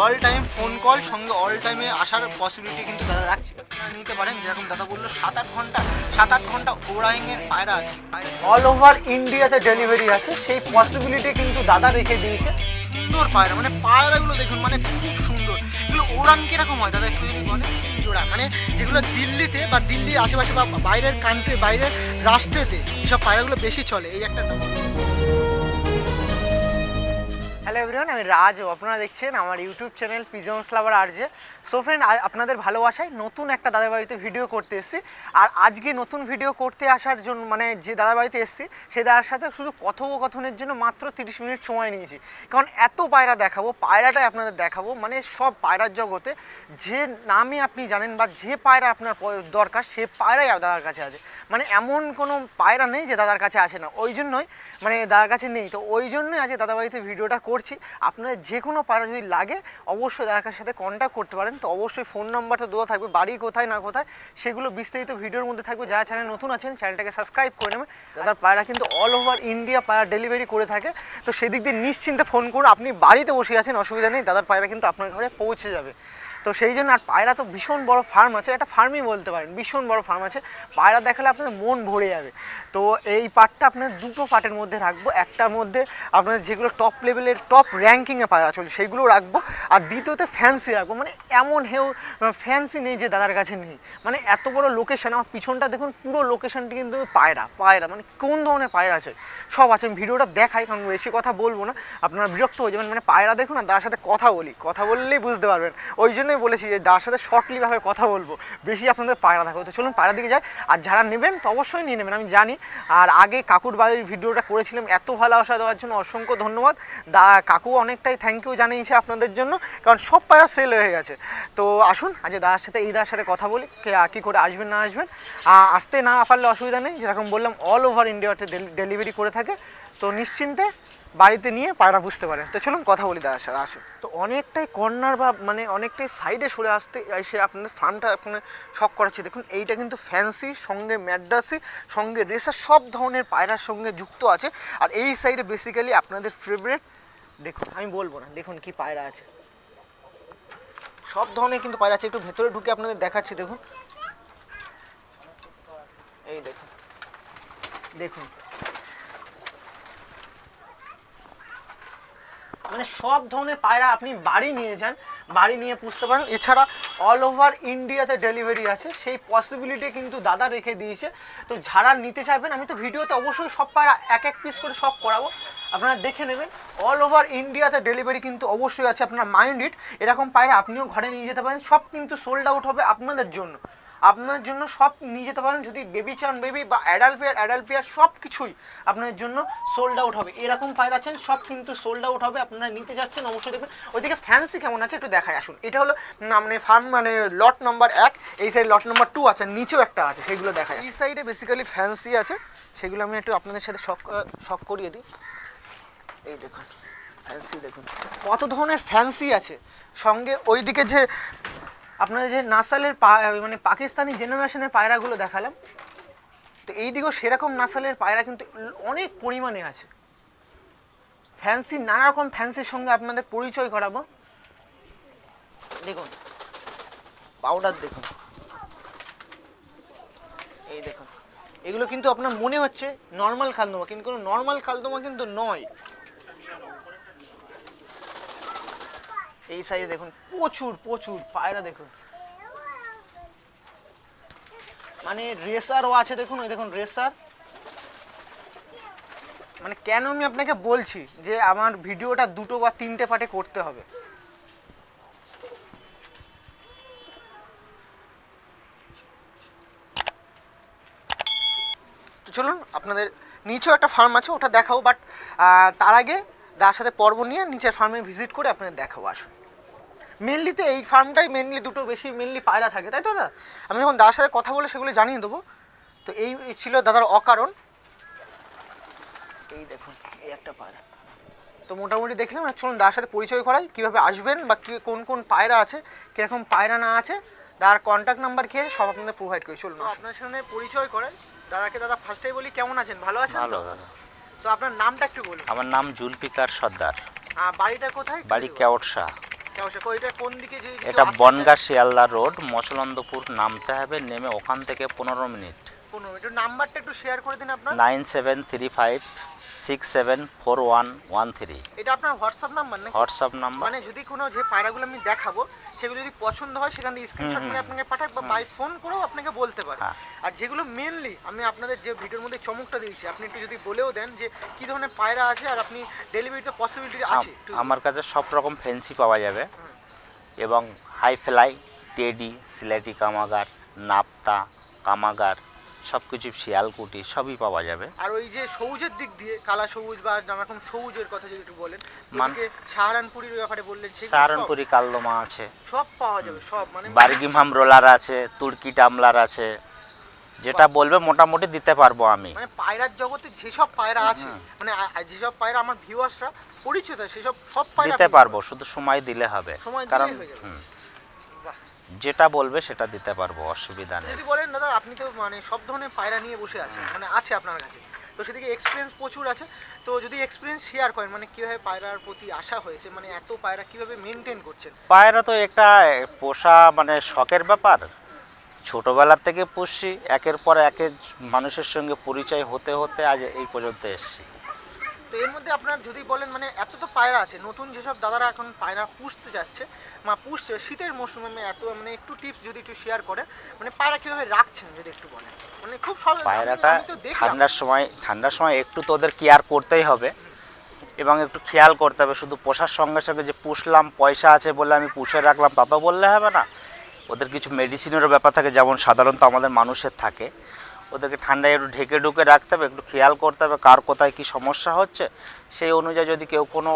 All time phone call সঙ্গে all টাইমে আসার পসিবিলিটি কিন্তু দাদা রাখছে। নিতে পারেন যেরকম দাদা বলল সাত আট ঘণ্টা সাত আট ঘণ্টা ওরাইংয়ের পায়রা আছে। অল ওভার ইন্ডিয়াতে ডেলিভারি আছে সেই পসিবিলিটি কিন্তু দাদা রেখে দিয়েছে। সুন্দর পায়রা মানে পায়রাগুলো দেখুন মানে খুব সুন্দর। এগুলো ওড়ান কীরকম হয় দাদা একটু যদি বলেন? জোড়া মানে যেগুলো দিল্লিতে বা দিল্লির আশেপাশে বা বাইরের কান্ট্রি বাইরের রাষ্ট্রেতে এইসব পায়রাগুলো বেশি চলে এই একটা হ্যালো এভরিওয়ান আমি রাজ, আপনারা দেখছেন আমার YouTube channel pigeons lover RJ so friend আপনাদের ভালোবাসায় নতুন একটা দাদার বাড়িতে ভিডিও করতে এসেছি। আর আজকে নতুন ভিডিও করতে আসার জন্য মানে যে দাদার বাড়িতে এসেছি সেই দাদার সাথে শুধু কথোপকথনের জন্য মাত্র তিরিশ মিনিট সময় নিয়েছি। কারণ এত পায়রা দেখাবো, পায়রাটাই আপনাদের দেখাবো মানে সব পায়রার জগতে যে নামে আপনি জানেন বা যে পায়রা আপনার দরকার, সে পায়রাই দাদার কাছে আছে। মানে এমন কোনো পায়রা নেই যে দাদার কাছে আসে না। ওই জন্যই মানে দাদার কাছে নেই। তো ওই জন্যই আজকে দাদা বাড়িতে ভিডিওটা করছি। আপনাদের যে কোনো পাড়া যদি লাগে, অবশ্যই দাদার সাথে কন্ট্যাক্ট করতে পারেন। তো অবশ্যই ফোন নাম্বারটা দেওয়া থাকবে, বাড়ি কোথায়, না কোথায়, সেগুলো বিস্তারিত ভিডিওর মধ্যে থাকবে। যারা চ্যানেল নতুন আছেন চ্যানেলটাকে সাবস্ক্রাইব করে নেবেন। দাদার পায়রা কিন্তু অল ওভার ইন্ডিয়া পায়রা ডেলিভারি করে থাকে। তো সেদিক দিয়ে নিশ্চিন্তে ফোন করুন। আপনি বাড়িতে বসে আছেন, অসুবিধা নেই দাদার পায়রা কিন্তু আপনার ঘরে পৌঁছে যাবে। তো সেই জন্য আর পায়রা তো ভীষণ বড় ফার্ম আছে একটা ফার্মই বলতে পারেন, ভীষণ বড় ফার্ম আছে। পায়রা দেখালে আপনাদের মন ভরে যাবে। তো এই পার্টটা আপনাদের দুটো পার্টের মধ্যে রাখব, একটার মধ্যে আপনাদের যেগুলো টপ লেভেলের টপ র্যাঙ্কিংয়ে পায়রা চলছে সেইগুলো রাখব। আর দ্বিতীয়তে ফ্যান্সি রাখব মানে এমন হেউ ফ্যান্সি নেই যে দাদার কাছে নেই। মানে এত বড় লোকেশন আমার পিছনটা দেখুন, পুরো লোকেশনটি কিন্তু পায়রা পায়রা মানে কোন ধরনের পায়রা আছে? সব আছে, আমি ভিডিওটা দেখাই, কারণ বেশি কথা বলব না। আপনারা বিরক্ত হয়ে যাবেন মানে পায়রা দেখুন আর দাদার সাথে কথা বলি, কথা বললেই বুঝতে পারবেন। ওই জন্যই বলেছি যে দাদার সাথে শর্টলিভাবে কথা বলব। বেশি আপনাদের পায়রা দেখাবো। তো চলুন পায়রা দিকে যাই। আর যারা নেবেন, তো অবশ্যই নিয়ে নেবেন। আমি জানি। আর আগে কাকুর বাড়ির ভিডিওটা করেছিলাম, এত ভালোবাসা দেওয়ার জন্য অসংখ্য ধন্যবাদ। দা, কাকু অনেকটাই থ্যাংক ইউ জানিয়েছে আপনাদের জন্য, কারণ সব পায়রা সেল হয়ে গেছে। তো আসুন, আজ দাদার সাথে, এই দাদার সাথে কথা বলি, কী করে আসবেন, না আসবেন। আসতে না পারলে অসুবিধা নেই। যেরকম বললাম অল ওভার ইন্ডিয়াতে ডেলিভারি করে থাকে। তো নিশ্চিন্তে বাড়িতে নিয়ে পায়রা বুঝতে পারে। তো চলুন কথা বলি দাদার সাথে, আসুন। তো অনেকটাই কর্নার বা মানে অনেকটাই সাইডে সরে আসতে, এসে আপনাদের ফার্মটা আপনার শখ করাচ্ছে। দেখুন, এইটা কিন্তু ফ্যান্সি সঙ্গে ম্যাড্রাসি সঙ্গে রেসার সব ধরনের পায়রার সঙ্গে যুক্ত আছে। আর এই সাইডে বেসিক্যালি আপনাদের ফেভারেট দেখুন, আমি বলব না, দেখুন কি পায়রা আছে। সব ধরনের কিন্তু পায়রা আছে, একটু ভেতরে ঢুকে আপনাদের দেখাচ্ছি, দেখুন। এই দেখুন দেখুন। মানে সব ধরনের পায়রা আপনি বাড়ি নিয়ে যান, বাড়ি নিয়ে পুষতে পারেন। এছাড়া অল ওভার ইন্ডিয়াতে ডেলিভারি আছে, সেই পসিবিলিটি কিন্তু দাদা রেখে দিয়েছে। তো যারা নিতে চাইবেন, আমি তো ভিডিওতে অবশ্যই সব পায়রা এক এক পিস করে সব করাবো। আপনারা দেখে নেবেন অল ওভার ইন্ডিয়াতে ডেলিভারি কিন্তু অবশ্যই আছে, আপনার মাইন্ড ইট এরকম পায়রা আপনিও ঘরে নিয়ে যেতে পারেন, সব কিন্তু সোল্ড আউট হবে আপনাদের জন্য। আপনার জন্য সব নিয়ে যেতে পারেন। যদি বেবি চান বেবি বা অ্যাডাল্ট পেয়ার অ্যাডাল্ট পেয়ার সব কিছুই আপনার জন্য সোল্ড আউট হবে। এরকম পায়রা আছেন, সব কিন্তু সোল্ড আউট হবে। আপনারা নিতে যাচ্ছেন, অবশ্যই দেখবেন। ওইদিকে ফ্যান্সি কেমন আছে একটু দেখায় আসুন। এটা হলো মানে ফার্ম মানে লট নাম্বার এক, এই সাইড লট নাম্বার টু আছে, নিচেও একটা আছে, সেগুলো দেখায় এই সাইডে বেসিক্যালি ফ্যান্সি আছে, সেগুলো আমি একটু আপনাদের সাথে শখ শখ করিয়ে দিই। এই দেখুন ফ্যান্সি দেখুন। কত ধরনের ফ্যান্সি আছে? সঙ্গে ওইদিকে যে আপনাদের যে নাসালের মানে পাকিস্তানি জেনারেশনের পায়রাগুলো দেখালাম, তো এই দিকেও সেরকম নাসালের পায়রা কিন্তু অনেক পরিমাণে আছে। ফ্যান্সি নানা রকম ফ্যান্সির সঙ্গে আপনাদের পরিচয় করাবো। দেখুন পাউডার দেখুন। এই দেখুন, এগুলো কিন্তু আপনার মনে হচ্ছে নর্মাল খালদমা, কিন্তু কোনো নর্মাল খালদমা কিন্তু নয়। এই সাইডে দেখুন, প্রচুর প্রচুর পায়রা দেখুন। মানে রেসারও আছে, দেখুন, ওই দেখুন রেসার। মানে কেন আমি আপনাকে বলছি যে আমার ভিডিওটা দুটো বা তিনটে পার্টে করতে হবে? চলুন, আপনাদের নিচেও একটা ফার্ম আছে, ওটা দেখাবো বাট তার আগে তার সাথে পর্ব নিয়ে নিচের ফার্মে ভিজিট করে আপনাদের দেখাবো, আসুন। মেনলি তো এই ফার্মটাই মেনলি দুটো বেশি মেনলি পায়রা থাকে তাই তো দাদা? আমি যখন দাদার সাথে কথা বলে সেগুলো জানিয়ে দেবো। তো এই ছিল দাদার অকারণ। এই দেখুন এই একটা পায়রা। তো মোটামুটি দেখলাম আর চলুন দাদার সাথে পরিচয় করাই কীভাবে আসবেন বা কী কোন কোন পায়রা আছে কীরকম পায়রা না আছে তার কন্ট্যাক্ট নাম্বার কি আছে সব আপনাদের প্রোভাইড করি। চলুন আপনার সঙ্গে পরিচয় করাই দাদাকে দাদা ফার্স্টেই বলি কেমন আছেন? ভালো আছেন তো? ভালো। দাদা তো আপনার নামটা একটু বলুন। আমার নাম জুলফিকার সর্দার। বাড়িটা কোথায়? বাড়ি কেওটসা কেওসা কো এটা বনগা শিয়ালদা রোড মচলন্দপুর নামতে হবে নেমে ওখান থেকে পনেরো মিনিট। পনেরো মিনিট। নাম্বারটা একটু শেয়ার করে দিন আপনার। Nine seven three five six seven four one one three এটা আপনার হোয়াটসঅ্যাপ নাম্বার নাকি? হোয়াটসঅ্যাপ নাম্বার মানে যদি কোনো যে পায়রাগুলো আমি দেখাবো সেগুলো যদি পছন্দ হয় সেখান থেকে স্ক্রিনশট নিয়ে আপনাকে পাঠাক বা বাই ফোন করেও আপনাকে বলতে পারে। হ্যাঁ। আর যেগুলো মেনলি আমি আপনাদের যে ভিডিওর মধ্যে চমকটা দিয়েছি আপনি একটু যদি বলেও দেন যে কি ধরনের পায়রা আছে আর আপনি ডেলিভারিতে পসিবিলিটি আছে আমার কাছে সব রকম ফেন্সি পাওয়া যাবে। এবং হাই ফ্লাই টেডি সিলেটি কামাগার নাপ্তা কামাগার সব কিছু শিয়ালকুটি সবই পাওয়া যাবে। আর ওই যে সবুজের দিক দিয়ে কালা সবুজ বা নানা রকম সবুজের কথা যদি একটু বলেন মান- সাহারানপুরির ব্যাপারে বললেন সাহারানপুরি কালদমা আছে। সব পাওয়া যাবে সব মানে বার্গিমহাম রোলার আছে তুর্কি টামলার আছে যেটা বলবে মোটামুটি দিতে পারব আমি। মানে পায়রার জগতে যেসব পায়রা আছে মানে যেসব পায়রা আমার ভিউয়ার্সরা পরিচিত সেসব সব পায়রা দিতে পারব শুধু সময় দিলে হবে। কারণ। যেটা বলবে সেটা দিতে পারব অসুবিধা নেই। যদি বলেন দাদা আপনি তো মানে সব ধরনের পায়রা নিয়ে বসে আছেন মানে আছে আপনার কাছে। তো সেদিকে এক্সপিরিয়েন্স প্রচুর আছে। তো যদি এক্সপিরিয়েন্স শেয়ার করেন মানে কীভাবে পায়রার প্রতি আশা হয়েছে মানে এত পায়রা কীভাবে মেনটেন করছেন? পায়রা তো একটা পোষা মানে শখের ব্যাপার। ছোটবেলার থেকে পুষছি একের পর একের মানুষের সঙ্গে পরিচয় হতে হতে আজ এই পর্যন্ত এসেছি। তো এর মধ্যে আপনার যদি বলেন মানে এত তো পায়রা আছে নতুন যেসব দাদারা এখন পায়রা পুষতে যাচ্ছে মা পুষছে শীতের মৌসুমে এত মানে একটু টিপস যদি একটু শেয়ার করেন মানে পায়রা কীভাবে রাখছেন যদি একটু বলেন? মানে খুব সব পায়রাটা ঠান্ডার সময় ঠান্ডার সময় একটু তো ওদের কেয়ার করতেই হবে এবং একটু খেয়াল করতে হবে শুধু পোষার সঙ্গে সঙ্গে যে পুষলাম পয়সা আছে বলে আমি পুষে রাখলাম তো বললে হবে না। ওদের কিছু মেডিসিনেরও ব্যাপার থাকে যেমন সাধারণত আমাদের মানুষের থাকে। ওদেরকে ঠান্ডায় একটু ঢেকে ঢুকে রাখতে হবে, একটু খেয়াল করতে হবে কার কোথায় কি সমস্যা হচ্ছে। সেই অনুযায়ী যদি কেউ কোনো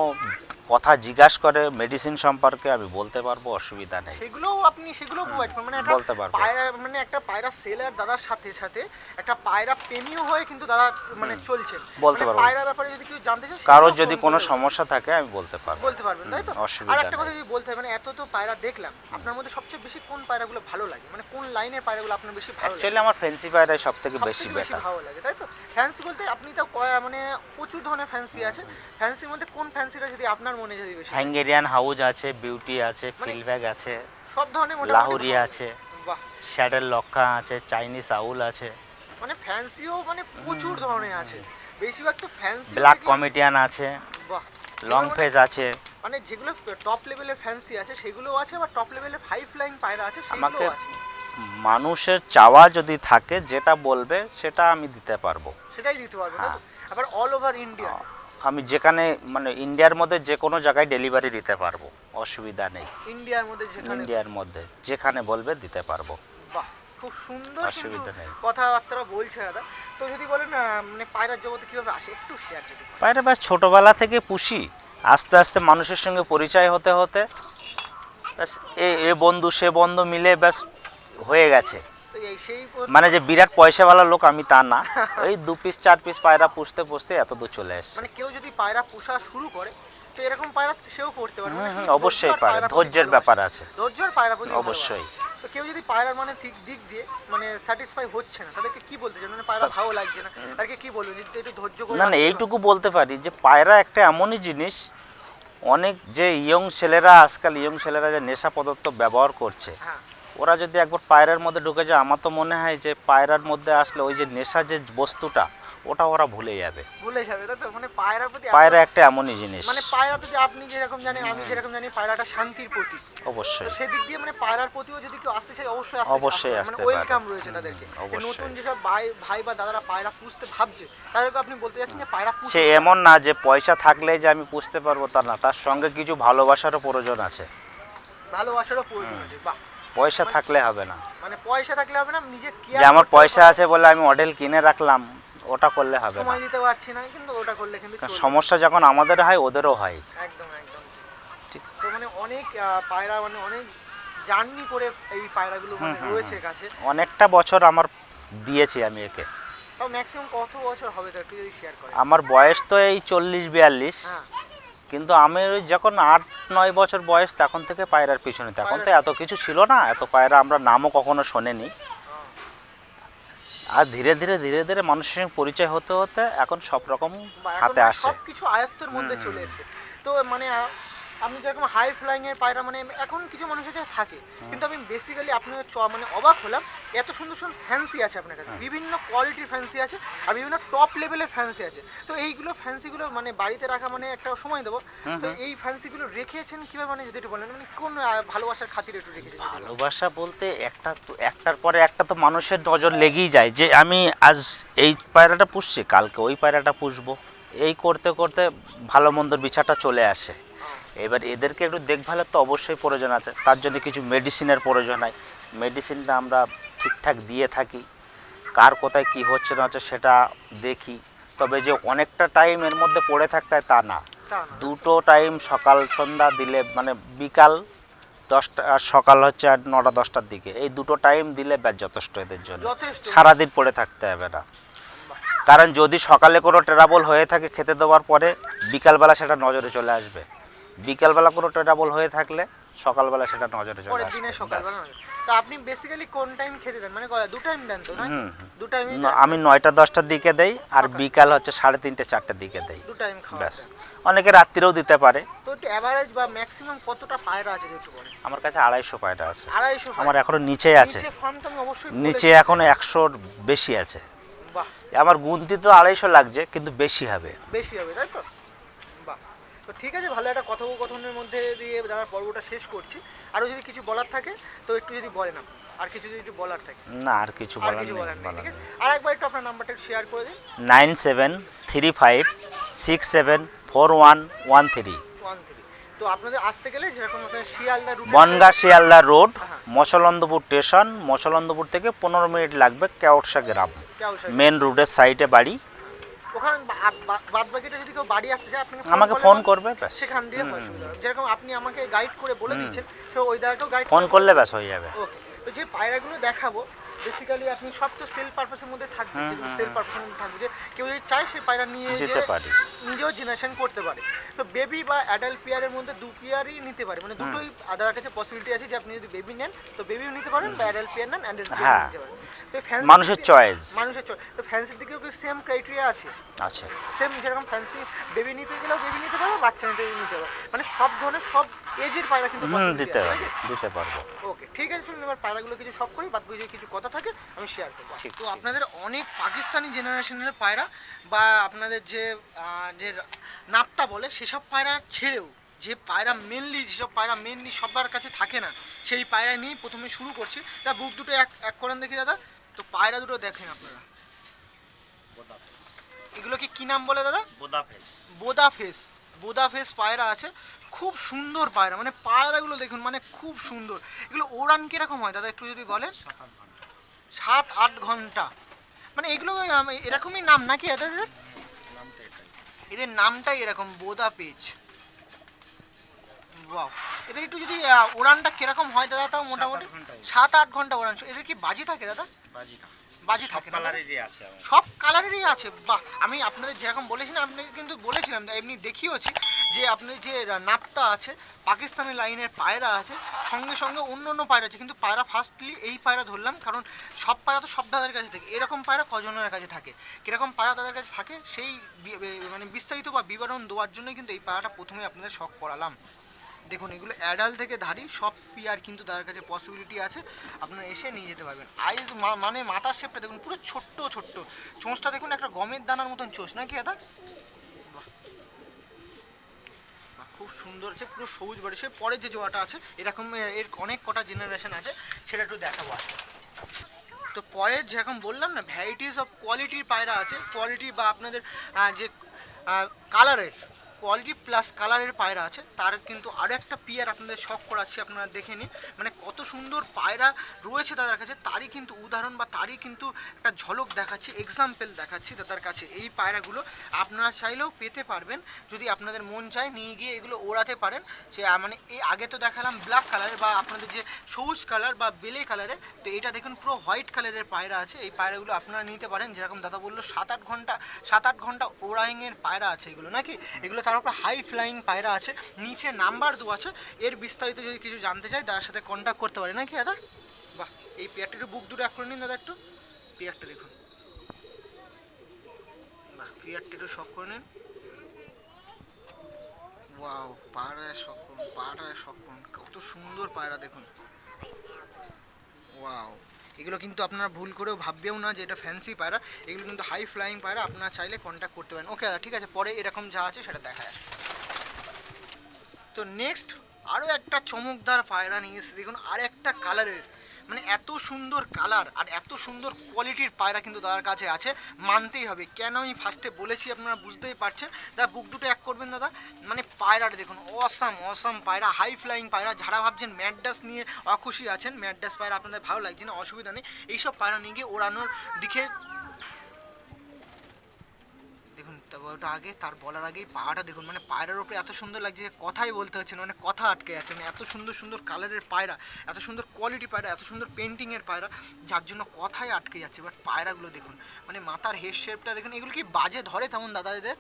কথা জিজ্ঞাসা করে মেডিসিন সম্পর্কে আমি বলতে পারব অসুবিধা নেই। সেগুলোও আপনি সেগুলো প্রোভাইড করেন মানে একটা বলতে পারব। পায়রা মানে একটা পায়রা সেলার দাদার সাথে সাথে একটা পায়রা প্রেমীও হয়ে কিন্তু দাদা মানে চলছেন। বলতে মানে পারব। পায়রার ব্যাপারে যদি কেউ জানতে চায় কারোর যদি কোনো সমস্যা থাকে আমি বলতে পারব। বলতে পারবেন তাই তো? হুম, আর অসুবিধা একটা কথা যদি বলতে হয় মানে এত তো পায়রা দেখলাম আপনার মধ্যে সবচেয়ে বেশি কোন পায়রাগুলো ভালো লাগে? মানে কোন লাইনের পায়রাগুলো আপনার বেশি ভালো লাগে? অ্যাকচুয়ালি আমার ফ্যান্সি পায়রাই সব থেকে বেশি সবথেকে বেশি বেটার ভালো লাগে তাই তো? ফ্যান্সি বলতে আপনি তো মানে প্রচুর ধরনের ফ্যান্সি আছে। ফ্যান্সির মধ্যে কোন ফ্যান্সিটা যদি আপনার মনে যদি বেশি হ্যাঙ্গেরিয়ান হাউজ আছে বিউটি আছে মানে ফিলব্যাগ আছে সব ধরনের লাহুরি আছে শ্যাডেল লক্ষা আছে চাইনিজ আউল আছে। মানে ফ্যান্সিও মানে প্রচুর ধরনের আছে। বেশিরভাগ তো ফ্যান্সি ব্ল্যাক কমেডিয়ান আছে বাহ। লং ফেজ আছে। মানে যেগুলো টপ লেভেলের ফ্যান্সি আছে সেগুলোও আছে বা টপ লেভেলের ফাইভ ফ্লাইং পায়রা আছে সেগুলোও আছে। মানুষের চাওয়া যদি থাকে যেটা বলবে সেটা আমি দিতে পারব। সেটাই দিতে পারব? হ্যাঁ। আবার অল ওভার ইন্ডিয়া আমি যেখানে মানে ইন্ডিয়ার মধ্যে যে কোনো জায়গায় ডেলিভারি দিতে পারব অসুবিধা নেই। ইন্ডিয়ার মধ্যে যেখানে ইন্ডিয়ার মধ্যে যেখানে বলবে দিতে পারব। বাহ খুব সুন্দর অসুবিধা নেই। কথাবার্তা বলছে দাদা। তো যদি বলেন মানে পায়রার জগতে কীভাবে আসে একটু শেয়ার যদি পায়রা ব্যাস ছোটোবেলা থেকে পুষি। আস্তে আস্তে মানুষের সঙ্গে পরিচয় হতে হতে ব্যাস এ এ বন্ধু সে বন্ধু মিলে ব্যাস হয়ে গেছে। মানে যে বিরাট পয়সাওয়ালা লোক আমি তা না। এই দু পিস চার পিস পায়রা পুষতে পুষতে এত দূর চলে এসছে। মানে কেউ যদি পায়রা পোষা শুরু করে তো এরকম পায়রা সেও করতে পারে অবশ্যই পারে ধৈর্যের ব্যাপার আছে। ধৈর্য আর পায়রা অবশ্যই। তো কেউ যদি পায়রার মানে ঠিক দিক দিয়ে মানে স্যাটিসফাই হচ্ছে না তাদেরকে কি বলতে চান মানে পায়রা ভালো লাগছে না তাদেরকে কি বলবেন যে একটু ধৈর্য করে না না এইটুকু বলতে পারি যে পায়রা একটা এমনই জিনিস অনেক যে ইয়ং ছেলেরা আজকাল ইয়ং ছেলেরা যে নেশা পদার্থ ব্যবহার করছে হ্যাঁ। ওরা যদি একবার পায়রার মধ্যে ঢুকে যায় আমার তো মনে হয় যে পায়রার মধ্যে আসলে ওই যে নেশা যে বস্তুটা ওটা ওরা ভুলে যাবে। ভুলে যাবে তো? মানে পায়রা প্রতি পায়রা একটা এমনই জিনিস। মানে পায়রা তো যে আপনি যেরকম জানেন আমি যেরকম জানি পায়রাটা শান্তির প্রতীক। তো অবশ্যই সেদিক দিয়ে মানে পায়রার প্রতিও যদি কেউ আসতে চায় অবশ্যই আসতে অবশ্যই আসতে মানে। ওয়েলকাম রয়েছে তাদেরকে। নতুন যেসব ভাই ভাই বা দাদারা পায়রা পুষতে ভাবছে তাদেরকে আপনি বলতে যাচ্ছেন যে পায়রা পুষতে সে এমন না যে পয়সা থাকলে যে আমি পুষতে পারব তা না তার সঙ্গে কিছু ভালোবাসারও প্রয়োজন আছে। ভালোবাসারও প্রয়োজন আছে বাহ। পয়সা থাকলে হবে না। মানে পয়সা থাকলে হবে না নিজে যে আমার পয়সা আছে বলে আমি মডেল কিনে রাখলাম ওটা করলে হবে না। সময় দিতে পারছি না কিন্তু ওটা করলে কিন্তু সমস্যা যখন আমাদের হয় ওদেরও হয়। একদম একদম। ঠিক। তো মানে অনেক পায়রা মানে অনেক জার্নি করে এই পায়রাগুলো মানে রয়েছে কাছে অনেকটা বছর আমার দিয়েছি আমি একে। তাও ম্যাক্সিমাম কত বছর হবে তো একটু যদি শেয়ার করেন? আমার বয়স তো এই চল্লিশ বিয়াল্লিশ। হ্যাঁ। কিন্তু আমি ওই যখন আট নয় বছর বয়স তখন থেকে পায়রার পিছনে তখন তো এত কিছু ছিল না এত পায়রা আমরা নামও কখনো শোনেনি। নি আর ধীরে ধীরে ধীরে ধীরে মানুষের সঙ্গে পরিচয় হতে হতে এখন সব রকম হাতে আসে। কিছু আয়ত্তের মধ্যে চলে এসে এসেছে। তো মানে আপনি যেরকম হাই ফ্লাইং এর পায়রা মানে এখন কিছু মানুষের কাছে থাকে কিন্তু আমি বেসিক্যালি আপনার চ- মানে অবাক হলাম এত সুন্দর সুন্দর ফ্যান্সি আছে আপনার কাছে বিভিন্ন কোয়ালিটির ফ্যান্সি আছে আর বিভিন্ন টপ লেভেলের ফ্যান্সি আছে। তো এইগুলো ফ্যান্সিগুলো মানে বাড়িতে রাখা মানে একটা সময় দেবো। তো এই ফ্যান্সিগুলো রেখেছেন কীভাবে মানে যদি একটু বলেন মানে কোন ভালোবাসার খাতিরে একটু রেখেছেন? ভালোবাসা বলতে একটা তো- একটার পরে একটা তো মানুষের নজর লেগেই যায় যে আমি আজ এই পায়রাটা পুষছি কালকে ওই পায়রাটা পুষবো। এই করতে করতে ভালো মন্দর বিচারটা চলে আসে। এবার এদেরকে একটু দেখভালের তো অবশ্যই প্রয়োজন আছে। তার জন্য কিছু মেডিসিনের প্রয়োজন হয় মেডিসিনটা আমরা ঠিকঠাক দিয়ে থাকি কার কোথায় কি হচ্ছে না হচ্ছে সেটা দেখি। তবে যে অনেকটা টাইম এর মধ্যে পড়ে থাকতে হয় তা না। দুটো টাইম সকাল সন্ধ্যা দিলে মানে বিকাল দশটা আর সকাল হচ্ছে আর নটা দশটার দিকে। এই দুটো টাইম দিলে ব্যাস যথেষ্ট এদের জন্য। সারাদিন পড়ে থাকতে হবে না। কারণ যদি সকালে কোনো ট্রাবল হয়ে থাকে খেতে দেওয়ার পরে বিকালবেলা সেটা নজরে চলে আসবে। বিকালবেলা কোনো ট্রাবল হয়ে থাকলে সকালবেলা সেটা নজরে চলে পরের আসবে। দিনে সকালবেলা ব্যাস। তো আপনি বেসিক্যালি কোন টাইম খেতে দেন? মানে দু টাইম দেন তো না হুম। দু টাইমই ন- আমি নয়টা দশটার দিকে দেই আর বিকাল হচ্ছে সাড়ে তিনটে চারটের দিকে দেই। দু টাইম খাওয়া ব্যাস। অনেকে রাত্রিরেও দিতে পারে। তো একটু অ্যাভারেজ বা ম্যাক্সিমাম কতটা পায়রা আছে একটু বলেন। আমার কাছে আড়াইশো পায়টা আছে। আড়াইশো আমার এখনও নিচে আছে। নিচে ফার্ম তো আমি অবশ্যই নিচে এখন একশোর বেশি আছে। বাহ। আমার গুনতি তো আড়াইশো লাগছে কিন্তু বেশি হবে। বেশি হবে তাই তো? ঠিক আছে ভালো একটা কথোপকথনের মধ্যে দিয়ে দাদার পর্বটা শেষ করছি। আরও যদি কিছু বলার থাকে তো একটু যদি বলেন আপনি। আর কিছু যদি বলার থাকে। না আর কিছু বলার নেই বলার ঠিক আছে? আর একবার একটু আপনার নাম্বারটা শেয়ার করে দিন। Nine seven three five six seven four one one three. One three. তো আপনাদের আসতে গেলে যেরকম শিয়ালদা রুট বনগা শিয়ালদা রোড হ্যাঁ। মচলন্দপুর স্টেশন মচলন্দপুর থেকে পনেরো মিনিট লাগবে কেওটসা গ্রাম। মেন রোডের সাইডে বাড়ি। ওখানে বাদ বাকিটা যদি কেউ বাড়ি আসতে চায় আপনাকে আমাকে ফোন করবে ব্যাস। সেখান দিয়ে যেরকম আপনি আমাকে গাইড করে বলে দিচ্ছেন তো ওই জায়গাকেও গাইড ফোন করলে ব্যাস হয়ে যাবে। ওকে তো যে পায়রাগুলো দেখাবো বেসিক্যালি আপনি সব তো সেল পারপাসের মধ্যে থাকবে যেগুলো সেল পারপাসের মধ্যে থাকবে যে কেউ যদি চায় সে পায়রা নিয়ে দিতে যে পারি। নিজেও জেনারেশন করতে পারে। তো বেবি বা অ্যাডাল্ট পেয়ারের মধ্যে দু পেয়ারই নিতে পারে। মানে দুটোই আদার কাছে পসিবিলিটি আছে যে আপনি যদি বেবি নেন তো বেবিও নিতে পারেন বা অ্যাডাল্ট পেয়ার নেন অ্যাডাল্ট পেয়ার হ্যাঁ। নিতে পারেন। তো মানুষের চয়েস মানুষের চয়েস তো ফ্যান্সির দিকেও কি সেম ক্রাইটেরিয়া আছে? আছে সেম যেরকম ফ্যান্সি বেবি নিতে গেলেও বেবি নিতে পারবে বাচ্চা নিতে নিতে পারবে মানে সব ধরনের সব এজের পায়রা কিন্তু দিতে পারব দিতে পারব। ওকে ঠিক আছে চলুন এবার পায়রাগুলো কিছু সব করি বাদ বাকি যদি কিছু কথা থাকে আমি শেয়ার করব। তো আপনাদের অনেক পাকিস্তানি জেনারেশনের পায়রা বা আপনাদের যে যে নাপ্তা বলে সেসব পায়রা ছেড়েও যে পায়রা মেনলি যেসব পায়রা মেনলি সবার কাছে থাকে না সেই পায়রা নিয়েই প্রথমে শুরু করছি। তা বুক দুটো এক এক করেন দেখি দাদা। তো পায়রা দুটো দেখেন আপনারা। এগুলো কি কি নাম বলে দাদা? বোদাফেস। বোদা ফেস বোদা ফেস পায়রা আছে খুব সুন্দর পায়রা মানে পায়রাগুলো দেখুন মানে খুব সুন্দর। এগুলো ওড়ান কীরকম হয় দাদা একটু যদি বলেন? সাত আট ঘণ্টা। মানে এগুলো এরকমই নাম নাকি এদের? এদের নামটাই এরকম বোদা পেজ। বাহ এদের একটু যদি আহ, ওড়ানটা কীরকম হয় দাদা তাও মোটামুটি? সাত আট ঘণ্টা ওড়ান। এদের কি বাজি থাকে দাদা? বাজি থাকে। না দাদা? আছে সব কালারেরই আছে। বাহ আমি আপনাদের যেরকম বলেছিলাম আপনাকে কিন্তু বলেছিলাম এমনি দেখিয়েছি যে আপনাদের যে নাপ্তা আছে পাকিস্তানি লাইনের পায়রা আছে সঙ্গে সঙ্গে অন্য অন্য পায়রা আছে কিন্তু পায়রা ফার্স্টলি এই পায়রা ধরলাম কারণ সব পায়রা তো সব দাদার কাছে থাকে। এরকম পায়রা কজনের কাছে থাকে? কীরকম পায়রা তাদের কাছে থাকে? সেই মানে বিস্তারিত বা বিবরণ দেওয়ার জন্যই কিন্তু এই পায়রাটা প্রথমে আপনাদের শখ করালাম। দেখুন, এগুলো অ্যাডাল থেকে ধারি, সব পিয়ার কিন্তু তার কাছে পসিবিলিটি আছে। আপনারা এসে নিয়ে যেতে পারবেন। আইস মানে মাথার শেপটা দেখুন, পুরো ছোট্ট ছোট্ট। চোঁচটা দেখুন, একটা গমের দানার মতন চোঁচ নাকি এটা খুব সুন্দর আছে, পুরো সবুজ বাড়ি সে পরের যে জোয়াটা আছে, এরকম এর অনেক কটা জেনারেশন আছে, সেটা একটু দেখাবো আসলে তো পরের যেরকম বললাম না ভ্যারাইটিস অফ কোয়ালিটির পায়রা আছে। কোয়ালিটি বা আপনাদের যে কালারের কোয়ালিটি প্লাস কালারের পায়রা আছে, তার কিন্তু আরও একটা পিয়ার আপনাদের শখ করাচ্ছি আপনারা দেখে নিন। মানে কত সুন্দর পায়রা রয়েছে দাদার কাছে, তারই কিন্তু উদাহরণ বা তারই কিন্তু একটা ঝলক দেখাচ্ছি এক্সাম্পল দেখাচ্ছি দাদার কাছে এই পায়রাগুলো। আপনারা চাইলেও পেতে পারবেন, যদি আপনাদের মন চায় নিয়ে গিয়ে এগুলো ওড়াতে পারেন। যে মানে এই আগে তো দেখালাম ব্ল্যাক কালারের বা আপনাদের যে সবুজ কালার বা বেলে কালারের তো এটা দেখুন পুরো হোয়াইট কালারের পায়রা আছে। এই পায়রাগুলো আপনারা নিতে পারেন, যেরকম দাদা বলল, সাত আট ঘণ্টা, সাত আট ঘণ্টা ওড়াইংয়ের পায়রা আছে এগুলো, নাকি? এগুলো তার উপর হাই ফ্লাইং পায়রা আছে, নিচে নাম্বার দু আছে। এর বিস্তারিত যদি কিছু জানতে চাই, তার সাথে কন্ট্যাক্ট করতে পারে। নাকি দাদা বাহ, এই পেয়ারটা একটু বুক দুটো এক করে নিন, দাদা, একটু। পেয়ারটা দেখুন। বাহ, পেয়ারটা একটু শখ করে নিন। ওয়াও পায়রায় শখ করুন, পায়রায় শখ করুন। কত সুন্দর পায়রা, দেখুন। ওয়াও এগুলো কিন্তু আপনারা ভুল করেও ভাববেও না যে এটা ফ্যান্সি পায়রা। এগুলো কিন্তু হাই ফ্লাইং পায়রা, আপনারা চাইলে কন্ট্যাক্ট করতে পারেন। ওকে দাদা, ঠিক আছে, পরে এরকম যা আছে সেটা দেখা যায় তো নেক্সট আরও একটা চমকদার পায়রা নিয়ে এসেছে। দেখুন আর একটা কালারের মানে এত সুন্দর কালার আর এত সুন্দর কোয়ালিটির পায়রা কিন্তু দাদার কাছে আছে, মানতেই হবে। কেন আমি ফার্স্টে বলেছি আপনারা বুঝতেই পারছেন? দাদা, বুক দুটো এক করবেন দাদা? মানে পায়রাটা দেখুন অসাম অসাম পায়রা হাই ফ্লাইং পায়রা। যারা ভাবছেন ম্যাডাস নিয়ে অখুশি আছেন ম্যাডাস পায়রা আপনাদের ভালো লাগছে না, অসুবিধা নেই। এইসব পায়রা নিয়ে গিয়ে ওড়ানোর দিকে তবে ওটা আগে তার বলার আগেই পাহাড়টা দেখুন। মানে পায়রার উপরে এত সুন্দর লাগছে যে কথাই বলতে হচ্ছে না। মানে কথা আটকে যাচ্ছে মানে এত সুন্দর সুন্দর কালারের পায়রা এত সুন্দর কোয়ালিটি পায়রা এত সুন্দর পেন্টিংয়ের পায়রা যার জন্য কথাই আটকে যাচ্ছে। বাট পায়রাগুলো দেখুন মানে মাথার হেড শেপটা দেখুন এগুলো কি বাজে ধরে তেমন দাদা এদের?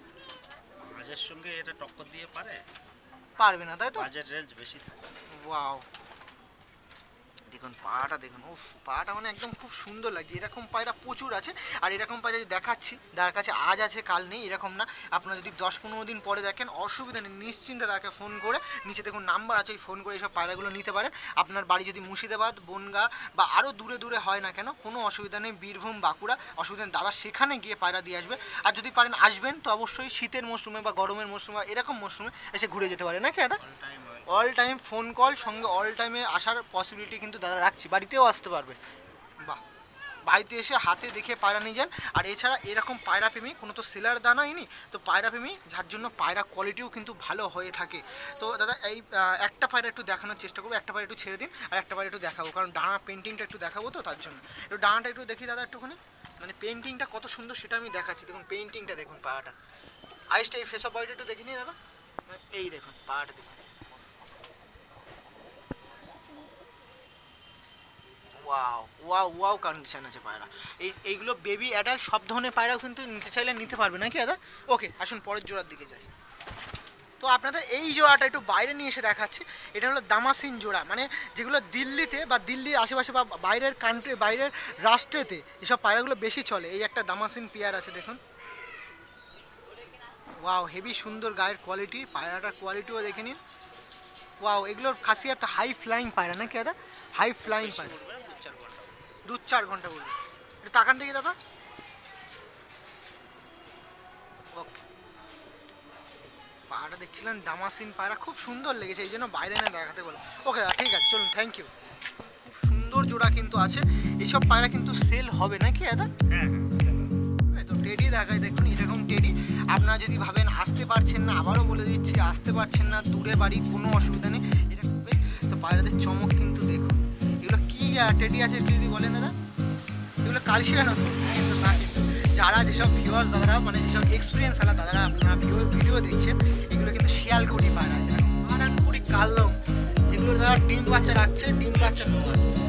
মাঝের সঙ্গে এটা টক্কর দিয়ে পারে? পারবে না তাই তো? বাজেট রেঞ্জ বেশি থাকে। ওয়াও দেখুন পাটা দেখুন। উফ পাটা মানে একদম খুব সুন্দর লাগছে। এরকম পায়রা প্রচুর আছে। আর এরকম পায়রা যে দেখাচ্ছি যার কাছে আজ আছে কাল নেই এরকম না। আপনারা যদি দশ পনেরো দিন পরে দেখেন অসুবিধা নেই। নিশ্চিন্তে তাকে ফোন করে নিচে দেখুন নাম্বার আছে ওই ফোন করে এইসব পায়রাগুলো নিতে পারেন। আপনার বাড়ি যদি মুর্শিদাবাদ বনগা বা আরও দূরে দূরে হয় না কেন কোনো অসুবিধা নেই। বীরভূম বাঁকুড়া অসুবিধা নেই। দাদা সেখানে গিয়ে পায়রা দিয়ে আসবে। আর যদি পারেন আসবেন তো অবশ্যই শীতের মরশুমে বা গরমের মরশুমে বা এরকম মরশুমে এসে ঘুরে যেতে পারে নাকি দাদা? অল টাইম ফোন কল সঙ্গে অল টাইমে আসার পসিবিলিটি কিন্তু দাদা রাখছি, বাড়িতেও আসতে পারবে। বাহ, বাড়িতে এসে হাতে দেখে পায়রা নিয়ে যান। আর এছাড়া এরকম পায়রা প্রেমী, কোনো তো সেলার দানাই নি তো পায়রা প্রেমী, যার জন্য পায়রা কোয়ালিটিও কিন্তু ভালো হয়ে থাকে। তো দাদা, এই একটা পায়রা একটু দেখানোর চেষ্টা করব, একটা পায়রা একটু ছেড়ে দিন, আর একটা পায়রা একটু দেখাবো, কারণ ডানা পেন্টিংটা একটু দেখাবো তো, তার জন্য। একটু ডানাটা একটু দেখি দাদা একটুখানি। মানে পেন্টিংটা কত সুন্দর সেটা আমি দেখাচ্ছি। দেখুন পেন্টিংটা দেখুন পায়রাটা। আইসটা এই ফেস বডিটা একটু দেখিনি দাদা। এই দেখুন, পায়রাটা দেখুন। ওয়াও ওয়াও ওয়াও কন্ডিশন আছে পায়রা। এই, এইগুলো বেবি অ্যাডাল্ট সব ধরনের পায়রাও কিন্তু নিতে চাইলে নিতে পারবে, নাকি দাদা? ওকে আসুন পরের জোড়ার দিকে যাই। তো আপনাদের এই জোড়াটা একটু বাইরে নিয়ে এসে দেখাচ্ছি। এটা হলো দামাসিন জোড়া মানে যেগুলো দিল্লিতে বা দিল্লির আশেপাশে বা বাইরের কান্ট্রি বাইরের রাষ্ট্রেতে এসব পায়রাগুলো বেশি চলে। এই একটা দামাসিন পেয়ার আছে, দেখুন। ওয়াও হেভি সুন্দর গায়ের কোয়ালিটি পায়রাটার কোয়ালিটিও দেখে নিন। ওয়াও এগুলোর খাসিয়াত হাই ফ্লাইং পায়রা, নাকি দাদা? হাই ফ্লাইং পায়রা। দু চার ঘণ্টা বলবে একটু তাকান দেখি দাদা। ওকে। পায়রাটা দেখছিলেন দামাসিন পায়রা খুব সুন্দর লেগেছে এই জন্য বাইরে না দেখাতে বললাম। ওকে ঠিক আছে চলুন থ্যাংক ইউ খুব সুন্দর জোড়া কিন্তু আছে। এইসব পায়রা কিন্তু সেল হবে নাকি দাদা? হ্যাঁ তো টেডি দেখায় দেখুন এরকম টেডি আপনারা যদি ভাবেন আসতে পারছেন না আবারও বলে দিচ্ছি আসতে পারছেন না দূরে বাড়ি কোনো অসুবিধা নেই। এরকম তো পায়রাদের চমক কিন্তু দেখুন। টেডি আছে, একটু যদি বলেন দাদা। এগুলো কাল শিখানো কিন্তু যারা যেসব ভিউয়ার্স দাদারা মানে যেসব এক্সপিরিয়েন্স আলা দাদারা, আপনারা ভিডিও ভিডিও দেখছেন, এগুলো কিন্তু শিয়ালকুটি পায়রা পায়রা কুড়ি কালো যেগুলো দাদা ডিম বাচ্চা রাখছে ডিম বাচ্চা নো আছে